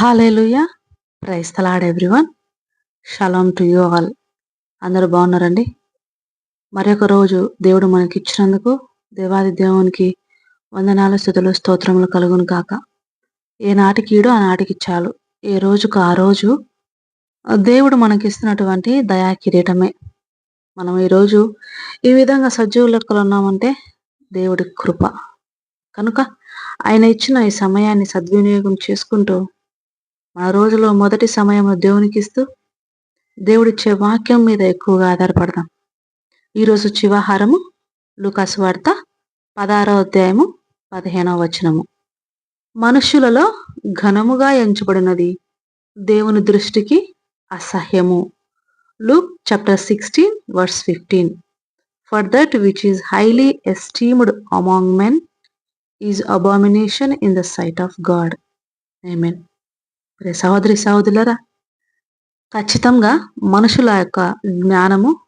Hallelujah praise the Lord everyone shalom to you all అందరూ బాగున్నారండి? మరొక రోజు దేవుడు మనకి ఇచ్చినందుకు దేవాది దేవునికి వందనాల స్థుతులు స్తోత్రములు కలుగును కాక ఏ నాటికీడు ఆ నాటికి చాలు. ఏ రోజుకు ఆ రోజు దేవుడు మనకి ఇస్తున్నటువంటి దయా కిరీటమే మనం ఈరోజు ఈ విధంగా సజీవ లెక్కలు ఉన్నామంటే దేవుడి కృప. కనుక ఆయన ఇచ్చిన ఈ సమయాన్ని సద్వినియోగం చేసుకుంటూ మన రోజులో మొదటి సమయము దేవునికి ఇస్తూ దేవుడిచ్చే వాక్యం మీద ఎక్కువగా ఆధారపడదాం. ఈరోజు చివాహారము లుకాసు వార్త పదారో అధ్యాయము పదిహేనవ వచనము. మనుష్యులలో ఘనముగా ఎంచబడినది దేవుని దృష్టికి అసహ్యము. Look chapter sixteen verse fifteen. For that which is highly esteemed among men is abomination in the sight of God. I mean సహోదరి సహోదరులరా ఖచ్చితంగా మనుషుల యొక్క జ్ఞానము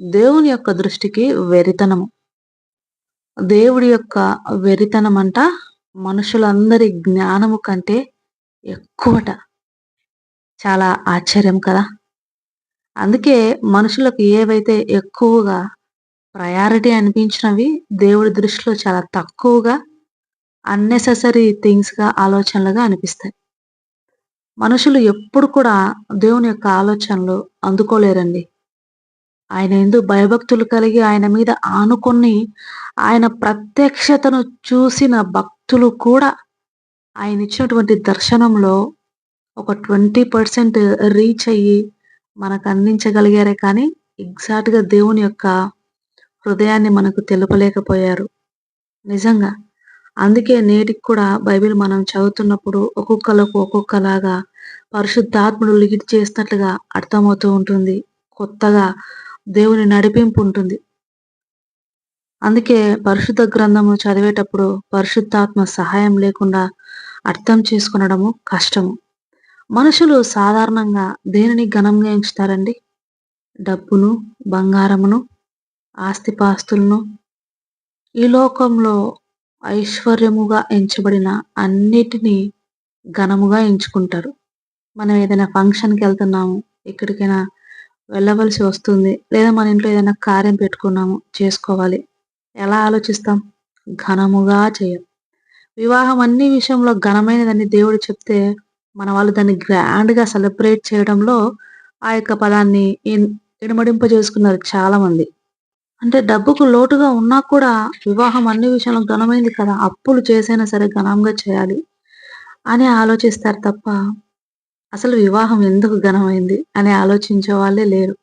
దేవుని యొక్క దృష్టికి వెరితనము. దేవుడి యొక్క వెరితనం అంట మనుషులందరి జ్ఞానము కంటే ఎక్కువట. చాలా ఆశ్చర్యం కదా. అందుకే మనుషులకు ఏవైతే ఎక్కువగా ప్రయారిటీ అనిపించినవి దేవుడి దృష్టిలో చాలా తక్కువగా అన్నెసెసరీ థింగ్స్గా ఆలోచనలుగా అనిపిస్తాయి. మనుషులు ఎప్పుడు కూడా దేవుని యొక్క ఆలోచనలు అందుకోలేరండి. ఆయన ఎందు భయభక్తులు కలిగి ఆయన మీద ఆనుకొని ఆయన ప్రత్యక్షతను చూసిన భక్తులు కూడా ఆయన ఇచ్చినటువంటి దర్శనంలో ఒక ట్వంటీ పర్సెంట్ రీచ్ అయ్యి మనకు అందించగలిగారే కానీ ఎగ్జాక్ట్గా దేవుని యొక్క హృదయాన్ని మనకు తెలుపలేకపోయారు. నిజంగా అందుకే నేటికి కూడా బైబిల్ మనం చదువుతున్నప్పుడు ఒక్కొక్కలకు ఒక్కొక్కలాగా పరిశుద్ధాత్ముడు లీడ్ చేసినట్లుగా అర్థమవుతూ ఉంటుంది. కొత్తగా దేవుని నడిపింపు ఉంటుంది. అందుకే పరిశుద్ధ గ్రంథము చదివేటప్పుడు పరిశుద్ధాత్మ సహాయం లేకుండా అర్థం చేసుకునడము కష్టము. మనుషులు సాధారణంగా దేనిని ఘనంగా ఎంచుతారండి? డబ్బును బంగారమును ఆస్తిపాస్తులను. ఈ లోకంలో ఐశ్వర్యముగా ఎంచబడిన అన్నిటినీ ఘనముగా ఎంచుకుంటారు. మనం ఏదైనా ఫంక్షన్కి వెళ్తున్నాము ఎక్కడికైనా వెళ్ళవలసి వస్తుంది లేదా మన ఇంట్లో ఏదైనా కార్యం పెట్టుకున్నాము చేసుకోవాలి. ఎలా ఆలోచిస్తాం? ఘనముగా చేయం. వివాహం అన్ని విషయంలో ఘనమైనదని దేవుడు చెప్తే మన వాళ్ళు దాన్ని గ్రాండ్గా సెలబ్రేట్ చేయడంలో ఆ యొక్క పదాన్ని ఇనుమడింపజేసుకున్నారు చాలా మంది అంటే డబ్బుకు లోటుగా ఉన్నా కూడా వివాహం అన్ని విషయంలో ఘనమైంది కదా. అప్పులు చేసైనా సరే ఘనంగా చేయాలి అని ఆలోచిస్తారు తప్ప అసలు వివాహం ఎందుకు ఘనమైంది అని ఆలోచించే వాళ్ళే లేరు.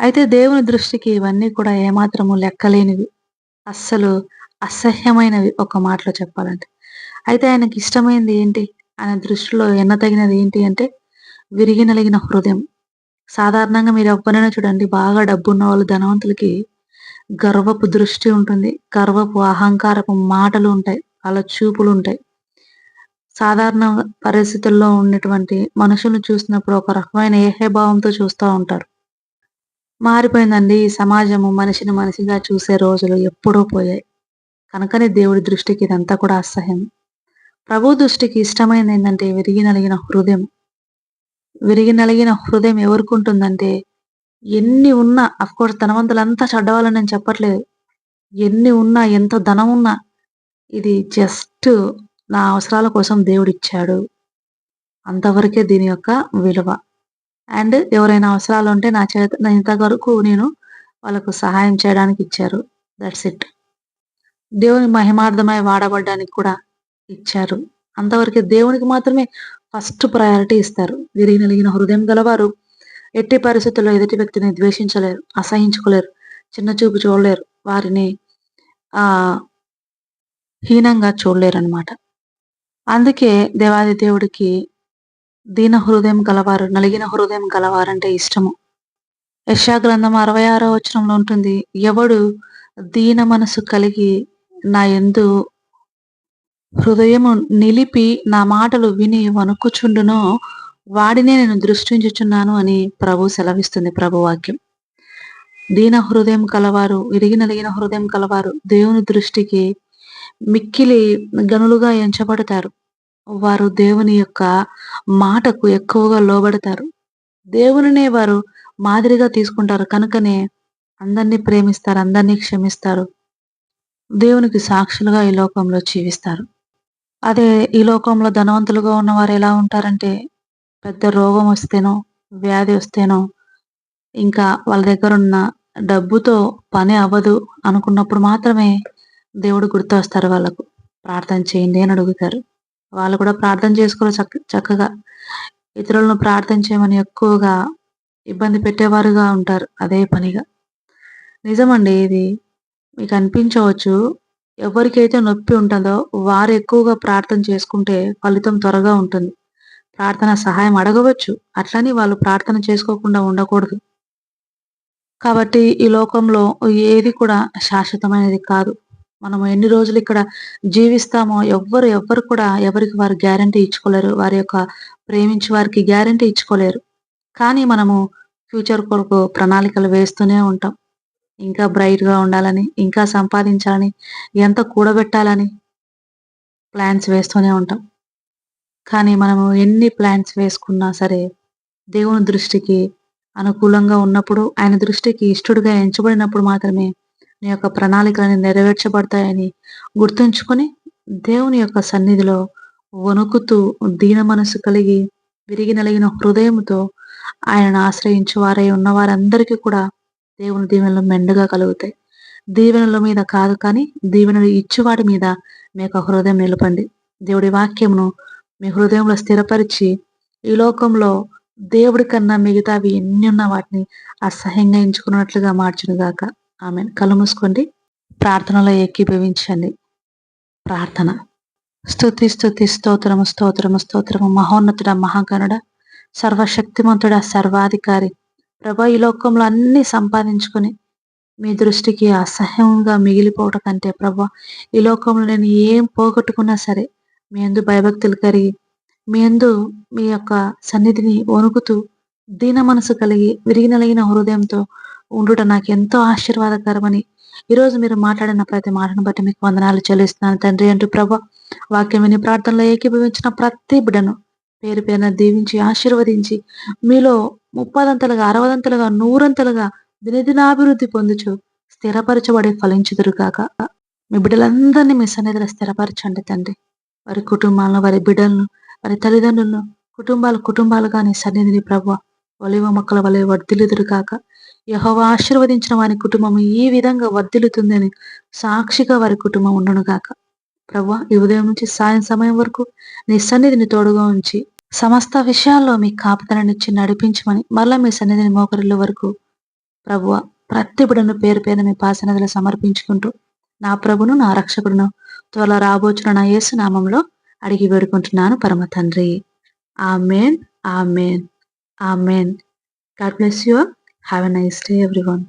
అయితే దేవుని దృష్టికి ఇవన్నీ కూడా ఏమాత్రము లెక్కలేనివి. అస్సలు అసహ్యమైనవి ఒక మాటలో చెప్పాలంటే. అయితే ఆయనకి ఇష్టమైనది ఏంటి? ఆయన దృష్టిలో ఎన్నతగినది ఏంటి అంటే విరిగినలిగిన హృదయం. సాధారణంగా మీరు ఎవ్వరైనా చూడండి బాగా డబ్బున్న వాళ్ళు ధనవంతులకి గర్వపు దృష్టి ఉంటుంది గర్వపు అహంకారపు మాటలు ఉంటాయి వాళ్ళ చూపులు ఉంటాయి. సాధారణ పరిస్థితుల్లో ఉన్నటువంటి మనుషులను చూసినప్పుడు ఒక రకమైన ఏహేభావంతో చూస్తూ ఉంటారు. మారిపోయిందండి ఈ సమాజము మనిషిని మనిషిగా చూసే రోజులు ఎప్పుడో పోయాయి. కనుకనే దేవుడి దృష్టికి ఇదంతా కూడా అసహ్యం. ప్రభు దృష్టికి ఇష్టమైనది ఏంటంటే విరిగి నలిగిన హృదయం. విరిగి నలిగిన హృదయం ఎవరికి ఉంటుందంటే ఎన్ని ఉన్నా అఫ్కోర్స్ ధనవంతులంతా చెడ్డవాళ్ళని నేను చెప్పట్లేదు. ఎన్ని ఉన్నా ఎంత ధనం ఉన్నా ఇది జస్ట్ నా అవసరాల కోసం దేవుడు ఇచ్చాడు అంతవరకే దీని యొక్క విలువ. అండ్ ఎవరైనా అవసరాలు ఉంటే నా చేత ఇంతవరకు నేను వాళ్ళకు సహాయం చేయడానికి ఇచ్చారు. దట్స్ ఇట్ దేవుని మహిమార్థమై వాడబడ్డానికి కూడా ఇచ్చారు. అంతవరకే దేవునికి మాత్రమే ఫస్ట్ ప్రయారిటీ ఇస్తారు. విరిగినలిగిన హృదయం గలవారు ఎట్టి పరిస్థితుల్లో ఎదుటి వ్యక్తిని ద్వేషించలేరు అసహించుకోలేరు చిన్న చూపు చూడలేరు వారిని ఆ హీనంగా చూడలేరు అనమాట అందుకే దేవాది దేవుడికి దీన హృదయం గలవారు నలిగిన హృదయం గలవారంటే ఇష్టము. యశాగ్రంథం అరవై ఆరో వచనంలో ఉంటుంది ఎవడు దీన మనసు కలిగి నా ఎందు హృదయము నిలిపి నా మాటలు విని వణుకుచుండునో వాడినే నేను దృష్టించుచున్నాను అని ప్రభు సెలవిస్తుంది ప్రభు వాక్యం దీన హృదయం కలవారు విరిగి నలిగిన హృదయం కలవారు దేవుని దృష్టికి మిక్కిలి గనులుగా ఎంచబడతారు. వారు దేవుని యొక్క మాటకు ఎక్కువగా లోబడతారు. దేవునినే వారు మాదిరిగా తీసుకుంటారు కనుకనే అందరినీ ప్రేమిస్తారు అందరినీ క్షమిస్తారు. దేవునికి సాక్షులుగా ఈ లోకంలో జీవిస్తారు. అదే ఈ లోకంలో ధనవంతులుగా ఉన్నవారు ఎలా ఉంటారంటే పెద్ద రోగం వస్తేనో వ్యాధి వస్తేనో ఇంకా వాళ్ళ దగ్గర ఉన్న డబ్బుతో పని అవ్వదు అనుకున్నప్పుడు మాత్రమే దేవుడు గుర్తొస్తారు వాళ్ళకు. ప్రార్థన చేయండి అని అడుగుతారు. వాళ్ళు కూడా ప్రార్థన చేసుకోరు చక్క చక్కగా. ఇతరులను ప్రార్థన చేయమని ఎక్కువగా ఇబ్బంది పెట్టేవారుగా ఉంటారు అదే పనిగా. నిజమండి ఇది. మీకు అనిపించవచ్చు. ఎవరికైతే నొప్పి ఉంటుందో వారు ఎక్కువగా ప్రార్థన చేసుకుంటే ఫలితం త్వరగా ఉంటుంది. ప్రార్థన సహాయం అడగవచ్చు. అట్లని వాళ్ళు ప్రార్థన చేసుకోకుండా ఉండకూడదు. కాబట్టి ఈ లోకంలో ఏది కూడా శాశ్వతమైనది కాదు. మనం ఎన్ని రోజులు ఇక్కడ జీవిస్తామో ఎవ్వరు ఎవ్వరు కూడా ఎవరికి వారు గ్యారంటీ ఇచ్చుకోలేరు. వారి యొక్క ప్రేమించి వారికి గ్యారంటీ ఇచ్చుకోలేరు. కానీ మనము ఫ్యూచర్ కొరకు ప్రణాళికలు వేస్తూనే ఉంటాం. ఇంకా బ్రైట్గా ఉండాలని ఇంకా సంపాదించాలని ఎంత కూడబెట్టాలని ప్లాన్స్ వేస్తూనే ఉంటాం. కానీ మనము ఎన్ని ప్లాన్స్ వేసుకున్నా సరే దేవుని దృష్టికి అనుకూలంగా ఉన్నప్పుడు ఆయన దృష్టికి ఇష్టడుగా ఎంచబడినప్పుడు మాత్రమే నీ యొక్క ప్రణాళికలని నెరవేర్చబడతాయని గుర్తుంచుకొని దేవుని యొక్క సన్నిధిలో వణుకుతూ దీన మనసు కలిగి విరిగి నలిగిన హృదయంతో ఆయనను ఆశ్రయించు వారై ఉన్న వారందరికీ కూడా దేవుని దీవెనలు మెండుగా కలుగుతాయి. దీవెనల మీద కాదు కానీ దీవెనలు ఇచ్చేవాడి మీద మీ యొక్క హృదయం నిలపండి. దేవుడి వాక్యమును మీ హృదయంలో స్థిరపరిచి ఈ లోకంలో దేవుడి కన్నా మిగతావి ఎన్ని ఉన్న వాటిని అసహ్యంగా ఎంచుకున్నట్లుగా మార్చునుగాక. ఆమె కళ్ళు మూసుకోండి. ప్రార్థనలో ఏకీభవించండి. ప్రార్థన. స్థుతి స్థుతి స్తోత్రము స్తోత్రము స్తోత్రము. మహోన్నతుడ మహాగణుడ సర్వశక్తిమంతుడ సర్వాధికారి. ప్రభా ఈ లోకంలో అన్ని సంపాదించుకొని మీ దృష్టికి అసహ్యంగా మిగిలిపోవటం కంటే ప్రభా ఈ లోకంలో నేను ఏం పోగొట్టుకున్నా సరే మీ అందు భయభక్తులు కలిగి మీ అందు మీ యొక్క సన్నిధిని వణుకుతూ దీన మనసు కలిగి విరిగినలిగిన హృదయంతో ఉండుట నాకు ఎంతో ఆశీర్వాదకరమని ఈరోజు మీరు మాట్లాడిన ప్రతి మాటను బట్టి మీకు వందనాలు చెల్లిస్తున్నాను. తండ్రి అంటూ ప్రభ వాక్యం విని ప్రార్థనలో ఏకీభవించిన ప్రతి బిడను పేరు పేరున దీవించి ఆశీర్వదించి మీలో ముప్పదంతలుగా అరవదంతలుగా నూరంతలుగా దినదినాభివృద్ధి పొందుచు స్థిరపరచబడి ఫలించుదురు కాక మీ బిడ్డలందరినీ మీ సన్నిధిలో స్థిరపరచండి తండ్రి. వారి కుటుంబాలను వారి బిడ్డలను వారి తల్లిదండ్రులను కుటుంబాలు కుటుంబాలు కానీ సన్నిధిని ప్రభు ఒలివ మొక్కల వలె వర్ధిల్లుదురు కాక యహోవ ఆశీర్వదించిన వారి కుటుంబం ఈ విధంగా వర్ధిల్లుతుందని సాక్షిగా వారి కుటుంబం ఉండను గాక. ప్రభు ఈ ఉదయం నుంచి సాయం సమయం వరకు నీ సన్నిధిని తోడుగా ఉంచి సమస్త విషయాల్లో మీ కాపుదలనిచ్చి నడిపించమని మళ్ళా మీ సన్నిధిని మోకరిల్లు వరకు ప్రభువ ప్రతి బిడను పేరు పేరు మీ పాసనదిలో సమర్పించుకుంటూ నా ప్రభును నా రక్షకుడును త్వరలో రాబోచున్న నా యేసు నామంలో అడిగి వేడుకుంటున్నాను పరమ తండ్రి. Amen amen amen. God bless you have a nice day everyone.